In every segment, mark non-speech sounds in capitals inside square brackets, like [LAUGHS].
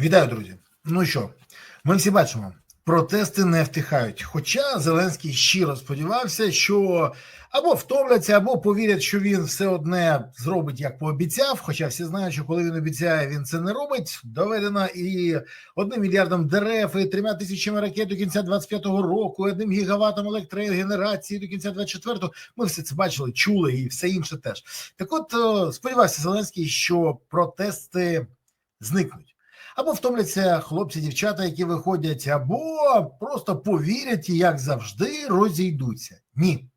Вітаю, друзі. Ну що, ми всі бачимо, протести не втихають. Хоча Зеленський щиро сподівався, що або втомляться, або повірять, що він все одне зробить, як пообіцяв. Хоча всі знають, що коли він обіцяє, він це не робить. Доведено і одним мільярдом дерев, і трьома тисячами ракет до кінця 25-го року, і одним гігаватом електрогенерації до кінця 24-го. Ми все це бачили, чули і все інше теж. Так, от е, сподівався Зеленський, що протести зникнуть. Або втомляться хлопці, дівчата, які виходять, або просто повірять і, як завжди, розійдуться. Ні,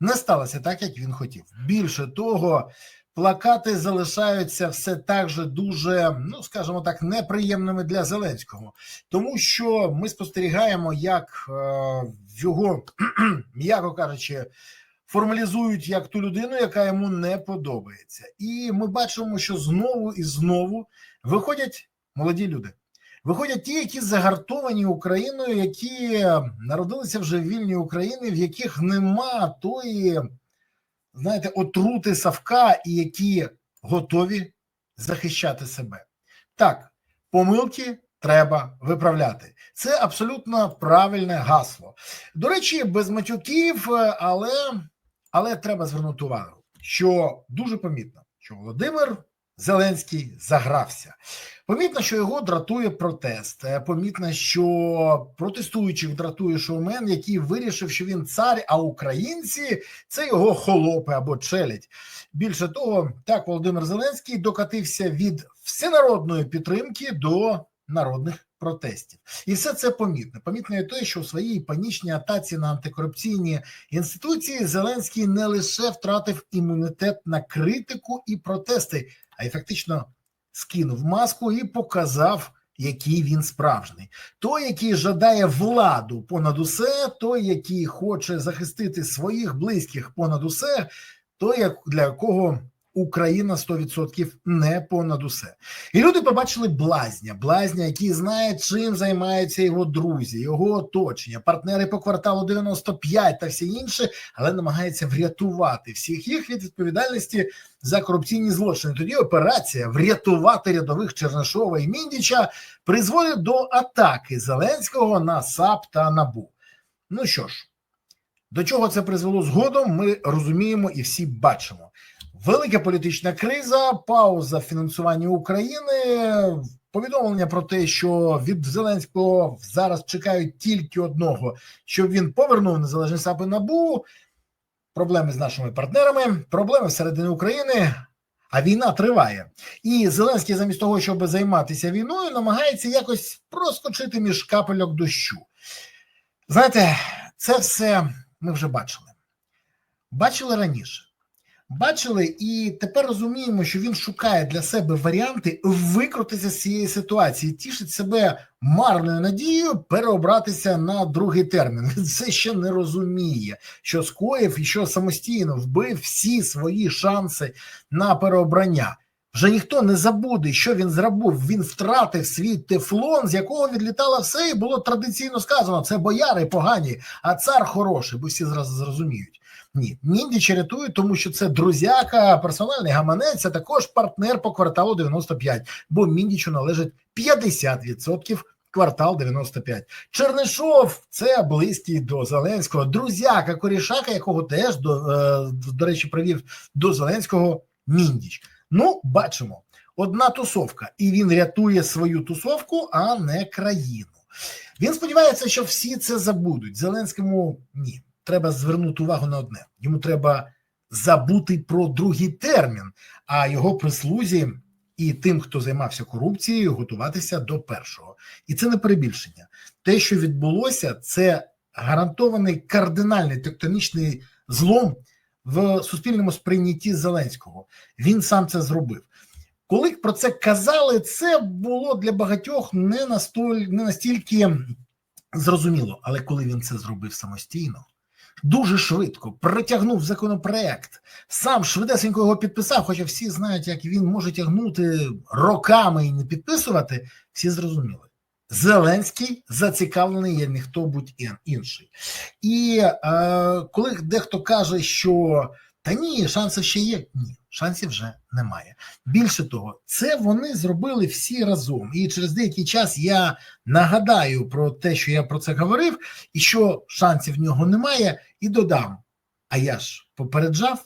не сталося так, як він хотів. Більше того, плакати залишаються все так же дуже, ну скажімо так, неприємними для Зеленського, тому що ми спостерігаємо, як е, його, [CLEARS THROAT] м'яко кажучи, формалізують як ту людину, яка йому не подобається, і ми бачимо, що знову і знову виходять молоді люди. Виходять ті, які загартовані Україною, які народилися вже в вільній Україні, в яких нема тої, знаєте, отрути Савка, і які готові захищати себе. Так, помилки треба виправляти. Це абсолютно правильне гасло. До речі, без матюків, але, але треба звернути увагу, що дуже помітно, що Володимир Зеленський загрався. Помітно, що його дратує протест. Е, Помітно, що протестуючих дратує шоумен, який вирішив, що він цар, а українці це його холопи або челядь. Більше того, так Володимир Зеленський докатився від всенародної підтримки до народних протестів, і все це помітно. Помітно і те, що у своїй панічній атаці на антикорупційні інституції Зеленський не лише втратив імунітет на критику і протести, а й фактично скинув маску і показав, який він справжній. Той, який жадає владу понад усе, той, який хоче захистити своїх близьких понад усе, той, для якого Україна 100% не понад усе. І люди побачили блазня, блазня, який знає, чим займаються його друзі, його оточення, партнери по кварталу 95 та всі інші, але намагається врятувати всіх їх від відповідальності за корупційні злочини. Тоді операція врятувати рядових Чернишова і Міндіча призводить до атаки Зеленського на САП та НАБУ. Ну що ж, до чого це призвело згодом, ми розуміємо і всі бачимо. Велика політична криза, пауза в фінансуванні України, повідомлення про те, що від Зеленського зараз чекають тільки одного, щоб він повернув незалежні САПи НАБУ, проблеми з нашими партнерами, проблеми всередині України. А війна триває, і Зеленський, замість того, щоб займатися війною, намагається якось проскочити між капельок дощу. Знаєте, це все ми вже бачили. Бачили раніше. Бачили, і тепер розуміємо, що він шукає для себе варіанти викрутитися з цієї ситуації, тішить себе марною надією переобратися на другий термін. [LAUGHS] Все ще не розуміє, що скоїв і що самостійно вбив всі свої шанси на переобрання. Вже ніхто не забуде, що він зробив. Він втратив свій тефлон, з якого відлітало все, і було традиційно сказано: це бояри погані, а цар хороший, бо всі зразу зрозуміють. Ні, Міндіча рятує, тому що це друзяка, персональний гаманець, а також партнер по кварталу 95, бо Міндічу належить 50% квартал 95. Чернишов це близький до Зеленського, друзяка Корішака, якого теж до, е, до речі привів до Зеленського Міндіч. Ну, бачимо, одна тусовка, і він рятує свою тусовку, а не країну. Він сподівається, що всі це забудуть. Зеленському ні треба звернути увагу на одне: йому треба забути про другий термін, а його прислузі і тим, хто займався корупцією, готуватися до першого. І це не перебільшення. Те, що відбулося, це гарантований кардинальний тектонічний злом в суспільному сприйнятті Зеленського. Він сам це зробив. Коли про це казали, це було для багатьох не настоль, не настільки зрозуміло, але коли він це зробив самостійно дуже швидко притягнув законопроект, сам швидесенько його підписав. Хоча всі знають, як він може тягнути роками і не підписувати. Всі зрозуміли. Зеленський зацікавлений як ніхто будь інший. І е, коли дехто каже, що Та ні, шанси ще є. Ні, шансів вже немає. Більше того, це вони зробили всі разом. І через деякий час я нагадаю про те, що я про це говорив, і що шансів в нього немає, і додам. А я ж попереджав.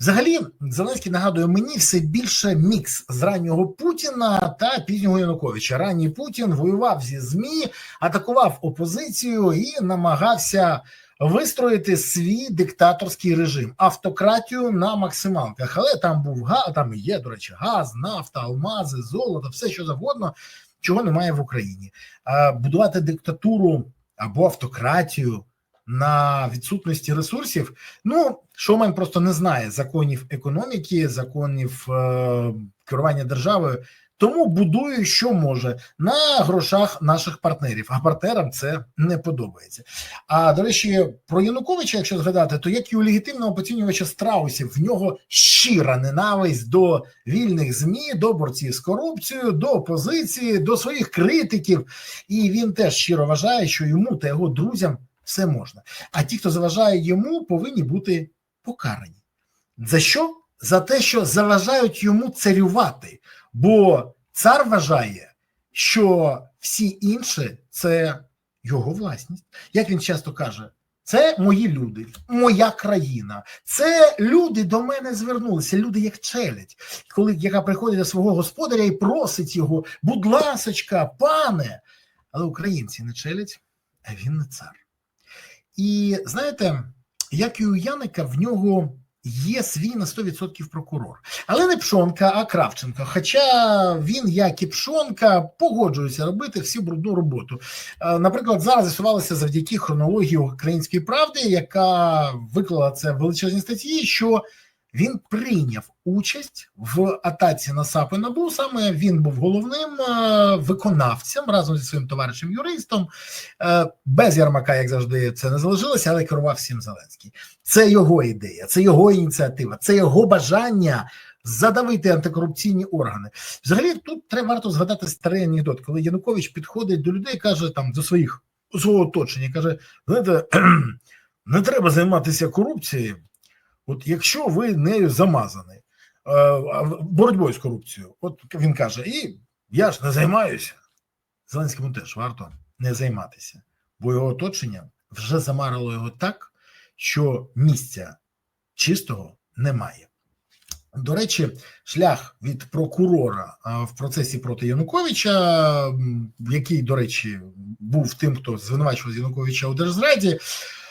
Взагалі, Зеленський нагадує мені все більше мікс з раннього Путіна та пізнього Януковича. Ранній Путін воював зі ЗМІ, атакував опозицію і намагався вистроїти свій диктаторський режим, автократію на максималках. Але там був газ, там є, до речі, газ, нафта, алмази, золото, все що завгодно, чого немає в Україні. Будувати диктатуру або автократію на відсутності ресурсів. Ну, Шомен просто не знає законів економіки, законів е, керування державою. Тому будує, що може на грошах наших партнерів. А партнерам це не подобається. А до речі, про Януковича, якщо згадати, то як і у легітимного поцінювача страусів, в нього щира ненависть до вільних змі, до борців з корупцією, до опозиції, до своїх критиків. І він теж щиро вважає, що йому та його друзям все можна. А ті, хто заважає йому, повинні бути покарані. За що? За те, що заважають йому царювати. Бо цар вважає, що всі інші це його власність. Як він часто каже, це мої люди, моя країна. Це люди до мене звернулися, люди як челядь, коли яка приходить до свого господаря і просить його, будь ласочка, пане. Але українці не челядь, а він не цар. І знаєте, як і у Яника, в нього є свій на 100% прокурор. Але не Пшонка, а Кравченко. Хоча він, як і Пшонка, погоджується робити всю брудну роботу. Е, Наприклад, зараз з'ясувалося завдяки хронології української правди, яка виклала це в величезній статті, що він прийняв участь в атаці на САП і НАБУ. Саме він був головним е, виконавцем разом зі своїм товаришем юристом. Е, Без Ярмака, як завжди, це не залишилося, але керував всім Зеленський. Це його ідея, це його ініціатива, це його бажання задавити антикорупційні органи. Взагалі, тут треба варто згадати старий анекдот, коли Янукович підходить до людей, каже там до своїх свого оточення, каже: знаєте, [CLEARS THROAT] не треба займатися корупцією. От якщо ви нею замазані, е, боротьбою з корупцією, от він каже, і я ж не займаюся. Зеленському теж варто не займатися, бо його оточення вже замарило його так, що місця чистого немає. До речі, шлях від прокурора в процесі проти Януковича, який, до речі, був тим, хто звинувачував Януковича у держзраді,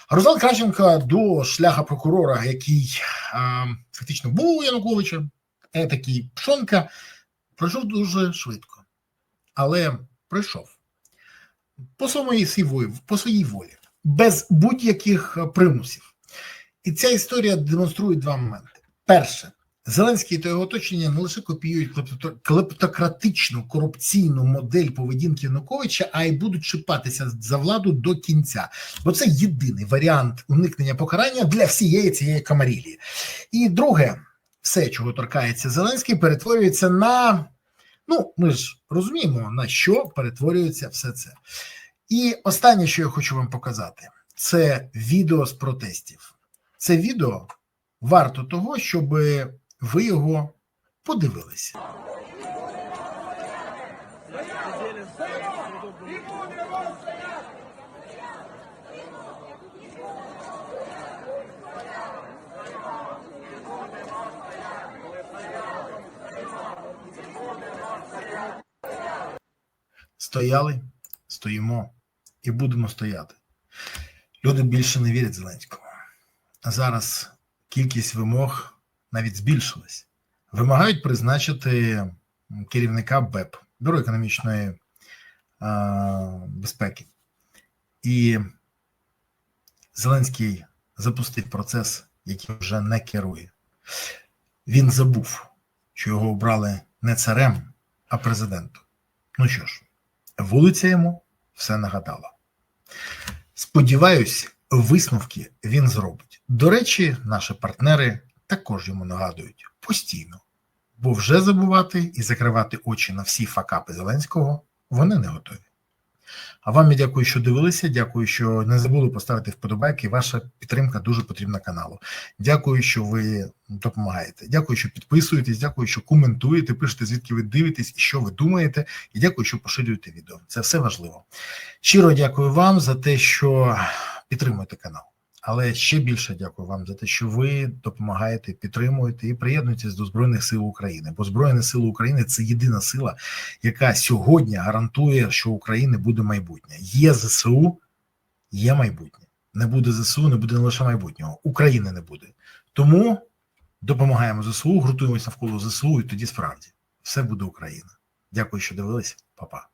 Руслан Кравченко до шляха прокурора, який а, фактично був у Януковича, е, такий Пшонка, пройшов дуже швидко, але пройшов по своїй волі, по своїй волі, без будь-яких примусів. І ця історія демонструє два моменти: перше. Зеленський та його оточення не лише копіюють клептократичну корупційну модель поведінки Януковича, а й будуть чіпатися за владу до кінця. Бо це єдиний варіант уникнення покарання для всієї цієї камарілії. І друге, все, чого торкається Зеленський, перетворюється на ну, ми ж розуміємо, на що перетворюється все це. І останнє, що я хочу вам показати, це відео з протестів. Це відео варто того, щоб ви його подивилися. Стояли, стоїмо і будемо стояти. Люди більше не вірять Зеленському. А зараз кількість вимог навіть збільшилась. Вимагають призначити керівника БЕП Бюро економічної а, безпеки. І Зеленський запустив процес, який вже не керує. Він забув, що його обрали не царем, а президентом. Ну що ж, вулиця йому все нагадала. Сподіваюсь, висновки він зробить. До речі, наші партнери також йому нагадують постійно, бо вже забувати і закривати очі на всі факапи Зеленського вони не готові. А вам я дякую, що дивилися. Дякую, що не забули поставити вподобайки. Ваша підтримка дуже потрібна каналу. Дякую, що ви допомагаєте. Дякую, що підписуєтесь. Дякую, що коментуєте, пишете, звідки ви дивитесь і що ви думаєте. І дякую, що поширюєте відео. Це все важливо. Щиро дякую вам за те, що підтримуєте канал. Але ще більше дякую вам за те, що ви допомагаєте, підтримуєте і приєднуєтесь до Збройних сил України. Бо Збройні Сили України це єдина сила, яка сьогодні гарантує, що України буде майбутнє. Є ЗСУ, є майбутнє. Не буде ЗСУ, не буде не лише майбутнього. України не буде. Тому допомагаємо ЗСУ, гуртуємося навколо ЗСУ, і тоді справді все буде Україна. Дякую, що дивилися, Па-па.